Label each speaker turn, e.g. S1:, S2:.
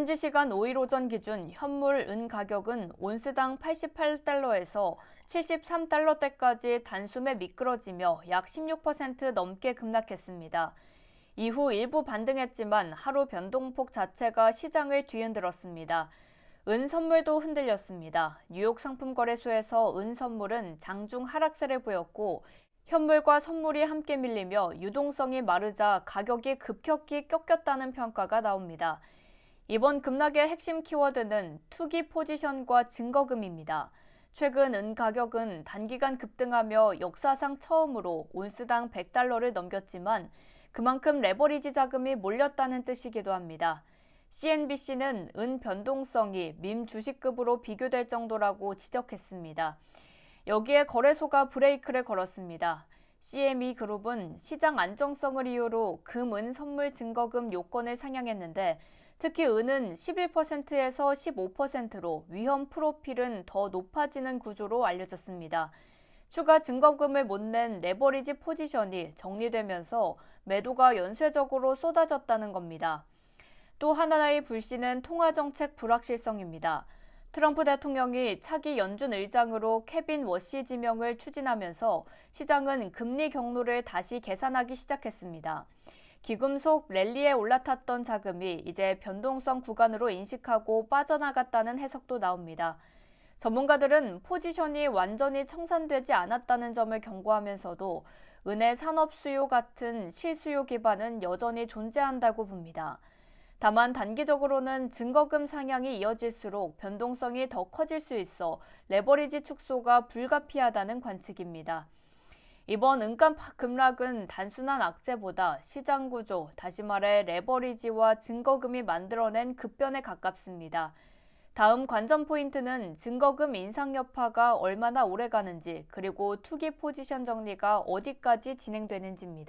S1: 현지 시간 5일 오전 기준 현물 은 가격은 온스당 88달러에서 73달러대까지 단숨에 미끄러지며 약 16% 넘게 급락했습니다. 이후 일부 반등했지만 하루 변동폭 자체가 시장을 뒤흔들었습니다. 은 선물도 흔들렸습니다. 뉴욕 상품거래소에서 은 선물은 장중 하락세를 보였고 현물과 선물이 함께 밀리며 유동성이 마르자 가격이 급격히 꺾였다는 평가가 나옵니다. 이번 급락의 핵심 키워드는 투기 포지션과 증거금입니다. 최근 은 가격은 단기간 급등하며 역사상 처음으로 온스당 100달러를 넘겼지만 그만큼 레버리지 자금이 몰렸다는 뜻이기도 합니다. CNBC는 은 변동성이 민 주식급으로 비교될 정도라고 지적했습니다. 여기에 거래소가 브레이크를 걸었습니다. CME 그룹은 시장 안정성을 이유로 금, 은 선물 증거금 요건을 상향했는데 특히 은은 11%에서 15%로 위험 프로필은 더 높아지는 구조로 알려졌습니다. 추가 증거금을 못 낸 레버리지 포지션이 정리되면서 매도가 연쇄적으로 쏟아졌다는 겁니다. 또 하나의 불씨는 통화정책 불확실성입니다. 트럼프 대통령이 차기 연준 의장으로 케빈 워시 지명을 추진하면서 시장은 금리 경로를 다시 계산하기 시작했습니다. 기금속 랠리에 올라탔던 자금이 이제 변동성 구간으로 인식하고 빠져나갔다는 해석도 나옵니다. 전문가들은 포지션이 완전히 청산되지 않았다는 점을 경고하면서도 은의 산업 수요 같은 실수요 기반은 여전히 존재한다고 봅니다. 다만 단기적으로는 증거금 상향이 이어질수록 변동성이 더 커질 수 있어 레버리지 축소가 불가피하다는 관측입니다. 이번 은가 급락은 단순한 악재보다 시장 구조, 다시 말해 레버리지와 증거금이 만들어낸 급변에 가깝습니다. 다음 관전 포인트는 증거금 인상 여파가 얼마나 오래 가는지, 그리고 투기 포지션 정리가 어디까지 진행되는지입니다.